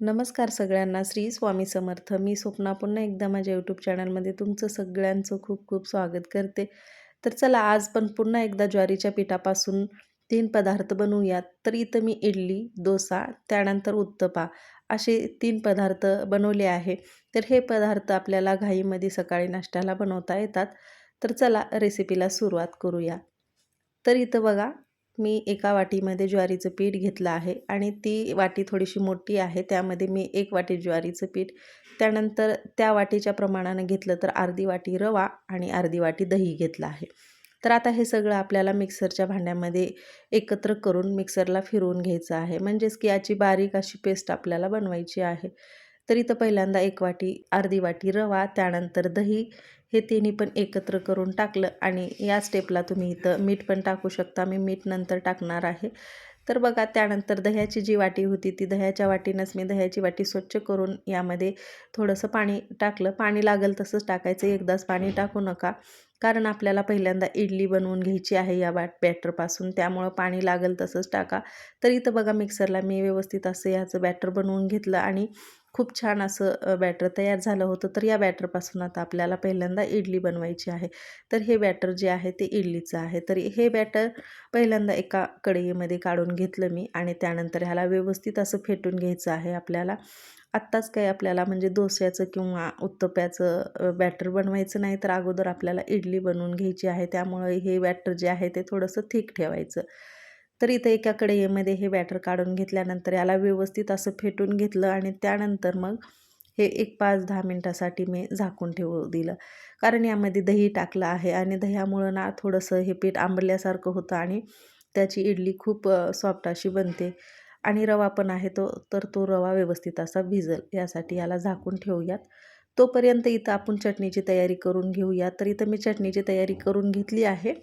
नमस्कार सगळ्यांना. श्री स्वामी समर्थ. मी स्वप्ना पुन्हा एकदा माझ्या यूट्यूब चॅनलमध्ये तुमचं सगळ्यांचं खूप खूप स्वागत करते. तर चला आज पण पुन्हा एकदा ज्वारीच्या पिठापासून तीन पदार्थ बनवूयात. तर इथं मी इडली डोसा त्यानंतर उत्तपा असे तीन पदार्थ बनवले आहे. तर हे पदार्थ आपल्याला घाईमध्ये सकाळी नाश्त्याला बनवता येतात. तर चला रेसिपीला सुरुवात करूया. तर इथं बघा मी एका वाटीमध्ये ज्वारीचं पीठ घेतलं आहे आणि ती वाटी थोडीशी मोठी आहे त्यामध्ये मी एक वाटी ज्वारीचं पीठ त्यानंतर त्या वाटीच्या प्रमाणानं घेतलं तर अर्धी वाटी रवा आणि अर्धी वाटी दही घेतलं आहे. तर आता हे सगळं आपल्याला मिक्सरच्या भांड्यामध्ये एकत्र करून मिक्सरला फिरवून घ्यायचं आहे. म्हणजेच की याची बारीक अशी पेस्ट आपल्याला बनवायची आहे. तर इथं पहिल्यांदा एक वाटी अर्धी वाटी रवा त्यानंतर दही हे तिन्ही पण एकत्र करून टाकलं आणि या स्टेपला तुम्ही इथं मीठ पण टाकू शकता. मी मीठ नंतर टाकणार आहे. तर बघा त्यानंतर दह्याची जी वाटी होती ती दह्याच्या वाटीनंच मी दह्याची वाटी स्वच्छ करून यामध्ये थोडंसं पाणी टाकलं. पाणी लागेल तसंच टाकायचं. एकदाच पाणी टाकू नका. कारण आपल्याला पहिल्यांदा इडली बनवून घ्यायची आहे या बॅट बॅटरपासून. त्यामुळं पाणी लागेल तसंच टाका. तर इथं बघा मिक्सरला मी व्यवस्थित असं ह्याचं बॅटर बनवून घेतलं आणि खूप छान असं बॅटर तयार झालं होतं. तर या बॅटरपासून आता आपल्याला पहिल्यांदा इडली बनवायची आहे. तर हे बॅटर जे आहे ते इडलीचं आहे. तर हे बॅटर पहिल्यांदा एका कढईमध्ये काढून घेतलं मी आणि त्यानंतर ह्याला व्यवस्थित असं फेटून घ्यायचं आहे आपल्याला. आत्ताच काही आपल्याला म्हणजे डोस्याचं किंवा उत्तप्याचं बॅटर बनवायचं नाही तर अगोदर आपल्याला इडली बनवून घ्यायची आहे. त्यामुळे हे बॅटर जे आहे ते थोडंसं थिक ठेवायचं. तर इथं एका कढईमध्ये हे बॅटर काढून घेतल्यानंतर याला व्यवस्थित असं फेटून घेतलं आणि त्यानंतर मग हे एक पाच दहा मिनटासाठी मी झाकून ठेवू दिलं. कारण यामध्ये दही टाकलं आहे आणि दह्यामुळं ना थोडंसं हे पीठ आंबल्यासारखं होतं आणि त्याची इडली खूप सॉफ्ट अशी बनते. आणि रवा पण आहे तो तर तो रवा व्यवस्थित असा भिजल. यासाठी याला झाकून ठेवूयात. तोपर्यंत इथं आपण चटणीची तयारी करून घेऊया. तर इथं मी चटणीची तयारी करून घेतली आहे.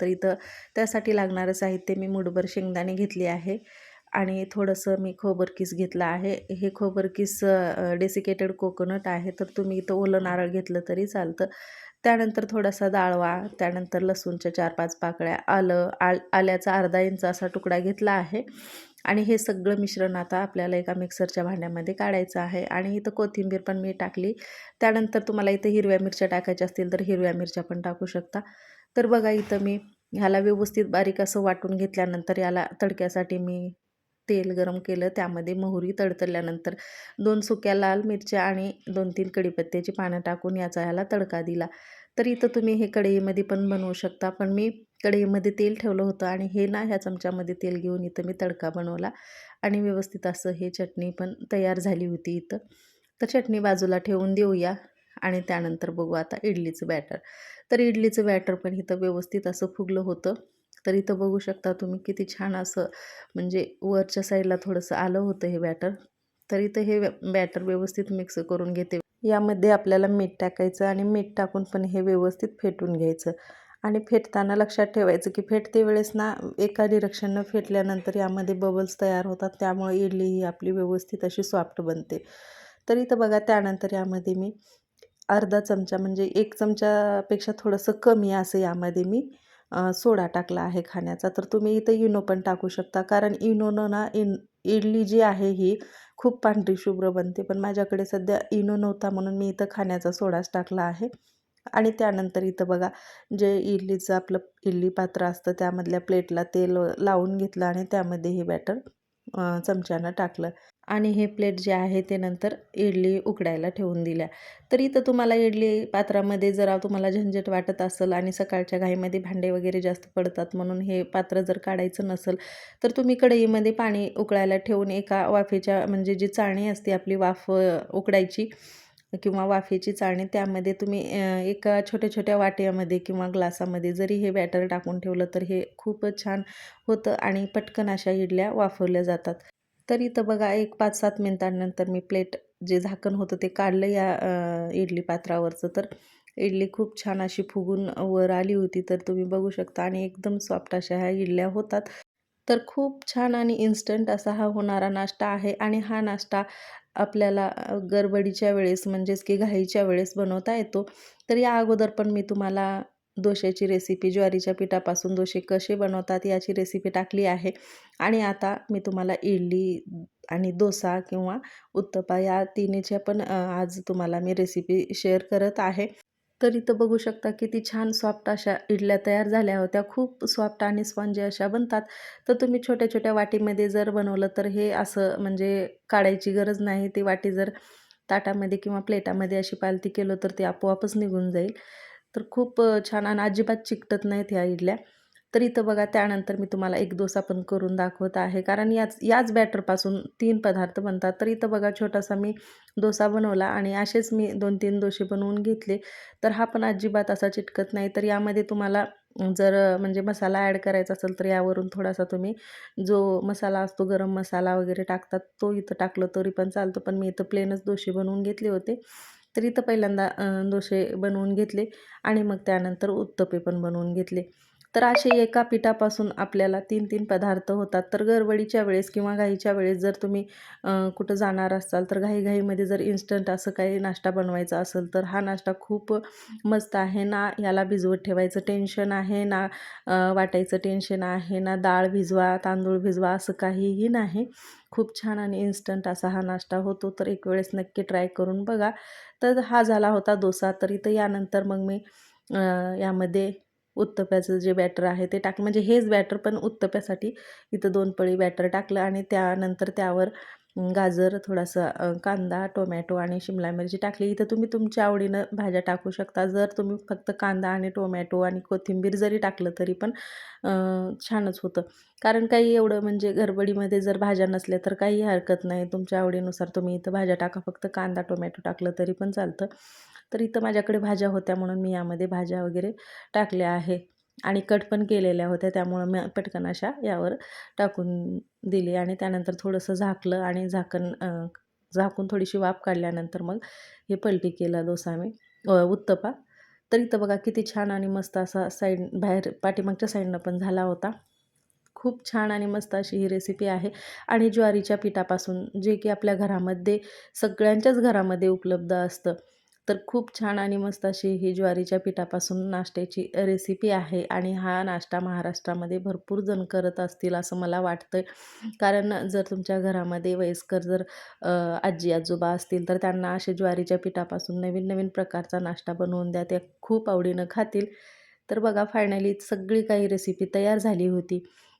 तर इथं त्यासाठी लागणारं साहित्य मी मुठभर शेंगदाणे घेतले आहे. आणि थोडंसं मी खोबरकीस घेतलं आहे. हे खोबरकीस डेसिकेटेड कोकोनट आहे. तर तुम्ही इथं ओलं नारळ घेतलं तरी चालतं. त्यानंतर थोडासा डाळवा त्यानंतर लसूणच्या चार पाच पाकळ्या आलं आल आल्याचा अर्धा इंच असा तुकडा घेतला आहे. आणि हे सगळं मिश्रण आता आपल्याला एका मिक्सरच्या भांड्यामध्ये काढायचं आहे. आणि इथं कोथिंबीर पण मी टाकली. त्यानंतर तुम्हाला इथं हिरव्या मिरच्या टाकायच्या असतील तर हिरव्या मिरच्या पण टाकू शकता. तर बघा इथं मी ह्याला व्यवस्थित बारीक असं वाटून घेतल्यानंतर याला तडक्यासाठी मी तेल गरम केलं त्यामध्ये मोहरी तडतरल्यानंतर दोन सुक्या लाल मिरच्या आणि दोन तीन कडीपत्त्याची पानं टाकून याचा ह्याला तडका दिला. तर इथं तुम्ही हे कढईमध्ये पण बनवू शकता. पण मी कढईमध्ये तेल ठेवलं होतं आणि हे ना ह्या चमच्यामध्ये तेल घेऊन इथं मी तडका बनवला आणि व्यवस्थित असं हे चटणी पण तयार झाली होती इथं. तर चटणी बाजूला ठेवून देऊया आणि त्यानंतर बघू आता इडलीचं बॅटर. तर इडलीचं बॅटर पण इथं व्यवस्थित असं फुगलं होतं. तर इथं बघू शकता तुम्ही किती छान असं म्हणजे वरच्या साईडला थोडंसं आलं होतं हे बॅटर. तर इथं हे बॅटर व्यवस्थित मिक्स करून घेते. यामध्ये आपल्याला मीठ टाकायचं आणि मीठ टाकून पण हे व्यवस्थित फेटून घ्यायचं. आणि फेटताना लक्षात ठेवायचं की फेटते वेळेस ना एका डिरेक्शननं फेटल्यानंतर यामध्ये बबल्स तयार होतात. त्यामुळे इडली ही आपली व्यवस्थित अशी सॉफ्ट बनते. तर इथं बघा त्यानंतर यामध्ये मी अर्धा चमचा म्हणजे एक चमच्यापेक्षा थोडंसं कमी असं यामध्ये मी सोडा टाकला आहे खाण्याचा तर तुम्ही इथं इनो पण टाकू शकता. कारण इनोनं ना इन इडली जी आहे ही खूप पांढरी शुभ्र बनते. पण माझ्याकडे सध्या इनो नव्हता म्हणून मी इथं खाण्याचा सोडाच टाकला आहे. आणि त्यानंतर इथं बघा जे इडलीचं आपलं इडली पात्र असतं त्यामधल्या प्लेटला तेल लावून घेतलं आणि त्यामध्ये हे बॅटर चमच्यानं टाकलं आणि हे प्लेट जे आहे ते नंतर इडली उकडायला ठेवून दिल्या. तर इथं तुम्हाला इडली पात्रामध्ये जरा तुम्हाला झंझट वाटत असेल आणि सकाळच्या घाईमध्ये भांडे वगैरे जास्त पडतात म्हणून हे पात्र जर काढायचं नसेल तर तुम्ही कढईमध्ये पाणी उकळायला ठेवून एका वाफेच्या म्हणजे जी चाळणी असते आपली वाफ उकडायची किंवा वाफेची चाळणी त्यामध्ये तुम्ही एका छोट्या छोट्या वाट्यामध्ये किंवा ग्लासामध्ये जरी हे बॅटर टाकून ठेवलं तर हे खूपच छान होतं आणि पटकन अशा इडल्या वाफवल्या जातात. तर इथं बघा एक पाच सात मिनटांनंतर मी प्लेट जे झाकण होतं ते काढलं या इडली पात्रावरचं. तर इडली खूप छान अशी फुगून वर आली होती तर तुम्ही बघू शकता आणि एकदम सॉफ्ट अशा ह्या इडल्या होतात. तर खूप छान आणि इन्स्टंट असा हा होणारा नाश्ता आहे आणि हा नाश्ता आपल्याला गडबडीच्या वेळेस म्हणजेच की घाईच्या वेळेस बनवता येतो. तर या अगोदर पण मी तुम्हाला डोश्याची रेसिपी ज्वारीच्या पिठापासून दोशे कसे बनवतात याची रेसिपी टाकली आहे. आणि आता मी तुम्हाला इडली आणि डोसा किंवा उत्तपा या तिन्हीच्या पण आज तुम्हाला मी रेसिपी शेअर करत आहे. तर इथं बघू शकता किती छान सॉफ्ट अशा इडल्या तयार झाल्या होत्या. खूप सॉफ्ट आणि स्पॉन्जी अशा बनतात. तर तुम्ही छोट्या छोट्या वाटीमध्ये जर बनवलं तर हे असं म्हणजे काढायची गरज नाही. ती वाटी जर ताटामध्ये किंवा प्लेटामध्ये अशी पालती केलं तर ते आपोआपच निघून जाईल. तर खूप छान आणि अजिबात चिकटत नाहीत ह्या इडल्या. तर इथं बघा त्यानंतर मी तुम्हाला एक डोसा पण करून दाखवत आहे. कारण याच याच बॅटरपासून तीन पदार्थ बनतात. तर इथं बघा छोटासा मी डोसा बनवला आणि असेच मी दोन तीन डोसे बनवून घेतले. तर हा पण अजिबात असा चिटकत नाही. तर यामध्ये तुम्हाला जर म्हणजे मसाला ॲड करायचा असेल तर यावरून थोडासा तुम्ही जो मसाला असतो गरम मसाला वगैरे टाकतात तो इथं टाकलं तरी पण चालतं. पण मी इथं प्लेनच डोसे बनवून घेतले होते. तर इथं पहिल्यांदा अ, डोसे बनवून घेतले आणि मग त्यानंतर उत्तपे पण बनवून घेतले. तर असे एका पिठापासून आपल्याला तीन तीन पदार्थ होतात. तर गडबडीच्या वेळेस किंवा घाईच्या वेळेस जर तुम्ही कुठं जाणार असाल तर घाईघाईमध्ये जर इन्स्टंट असं काही नाश्ता बनवायचा असेल तर हा नाश्ता खूप मस्त आहे. ना याला भिजवत ठेवायचं टेन्शन आहे ना वाटायचं टेन्शन आहे ना डाळ भिजवा तांदूळ भिजवा असं काहीही नाही. खूप छान आणि इन्स्टंट असा हा नाश्ता होतो. तर एक वेळेस नक्की ट्राय करून बघा. तर हा झाला होता डोसा. तर इथं यानंतर मग मी यामध्ये उत्तप्याचं जे बॅटर आहे ते टाक म्हणजे हेच बॅटर पण उत्तप्यासाठी इथं दोन पळी बॅटर टाकलं आणि त्यानंतर त्यावर गाजर थोडासा कांदा टोमॅटो आणि शिमला मिरची टाकली. इथं तुम्ही तुमच्या आवडीनं भाज्या टाकू शकता. जर तुम्ही फक्त कांदा आणि टोमॅटो आणि कोथिंबीर जरी टाकलं तरी पण छानच होतं. कारण काही एवढं म्हणजे गडबडीमध्ये जर भाज्या नसल्या तर काही हरकत नाही. तुमच्या आवडीनुसार तुम्ही इथं भाज्या टाका. फक्त कांदा टोमॅटो टाकलं तरी पण चालतं. तर इथं माझ्याकडे भाज्या होत्या म्हणून मी यामध्ये भाज्या वगैरे टाकल्या आहे. आणि कट पण केलेल्या होत्या त्यामुळं मी पटकन अशा यावर टाकून दिली आणि त्यानंतर थोडंसं झाकलं आणि झाकण झाकून थोडीशी वाफ काढल्यानंतर मग हे पलटी केला डोसा मी उत्तपा. तर इथं बघा किती छान आणि मस्त असा साईड बाहेर पाठीमागच्या साईडनं पण झाला होता. खूप छान आणि मस्त अशी ही रेसिपी आहे. आणि ज्वारीच्या पिठापासून जे की आपल्या घरामध्ये सगळ्यांच्याच घरामध्ये उपलब्ध असतं. तर खूप छान आणि मस्त अशी ही ज्वारीच्या पिठापासून नाश्त्याची रेसिपी आहे आणि हा नाश्ता महाराष्ट्रामध्ये भरपूर जण करत असतील असं मला वाटतं कारण जर तुमच्या घरामध्ये वयस्कर जर आजी आजोबा असतील तर त्यांना असे ज्वारीच्या पिठापासून नवीन नवीन प्रकारचा नाश्ता बनवून द्या त्या खूप आवडीनं खातील. तर बघा फायनली सगळी काही रेसिपी तयार झाली होती.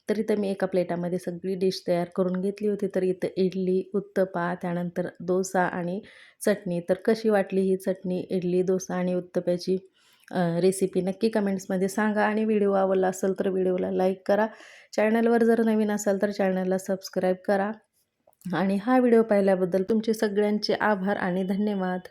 तर इथं मी एका प्लेटामध्ये सगळी डिश तयार करून घेतली होती. तर इथं इडली उत्तपा त्यानंतर डोसा आणि चटणी. तर कशी वाटली ही चटणी इडली डोसा आणि उत्तप्याची रेसिपी नक्की कमेंट्समध्ये सांगा. आणि व्हिडिओ आवडला असेल तर व्हिडिओला लाईक करा. चॅनलवर जर नवीन असाल तर चॅनलला सबस्क्राईब करा. आणि हा व्हिडिओ पाहिल्याबद्दल तुमचे सगळ्यांचे आभार आणि धन्यवाद.